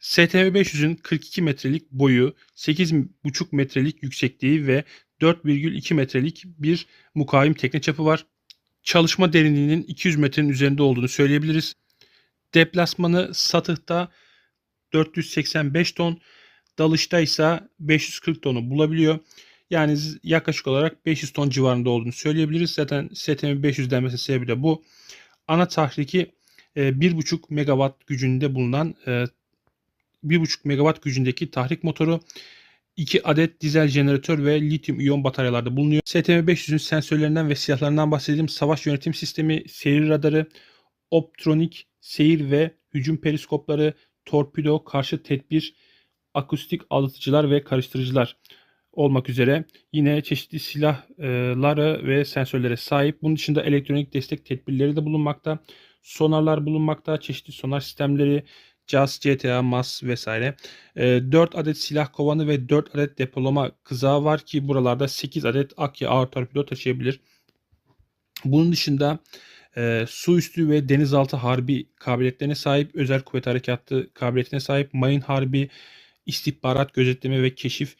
STV500'ün 42 metrelik boyu, 8,5 metrelik yüksekliği ve 4,2 metrelik bir mukaim tekne çapı var. Çalışma derinliğinin 200 metrenin üzerinde olduğunu söyleyebiliriz. Deplasmanı satıhta 485 ton, dalışta ise 540 tonu bulabiliyor. Yani yaklaşık olarak 500 ton civarında olduğunu söyleyebiliriz. Zaten STM 500 denmesinin sebebi de bu. Ana tahriki e, 1,5 megawatt gücünde bulunan e, 1,5 megawatt gücündeki tahrik motoru 2 adet dizel jeneratör ve lityum iyon bataryalarda bulunuyor. STM500'ün sensörlerinden ve silahlarından bahsedelim. Savaş yönetim sistemi, seyir radarı, optronik, seyir ve hücum periskopları, torpido, karşı tedbir, akustik aldatıcılar ve karıştırıcılar olmak üzere yine çeşitli silahları ve sensörlere sahip. Bunun dışında elektronik destek tedbirleri de bulunmakta. Sonarlar bulunmakta. Çeşitli sonar sistemleri, CAS, GTA, MAS vesaire. 4 adet silah kovanı ve 4 adet depolama kızağı var ki buralarda 8 adet Akya ağır torpido taşıyabilir. Bunun dışında e, su üstü ve denizaltı harbi kabiliyetlerine sahip, özel kuvvet harekatı kabiliyetine sahip, mayın harbi, istihbarat, gözetleme ve keşif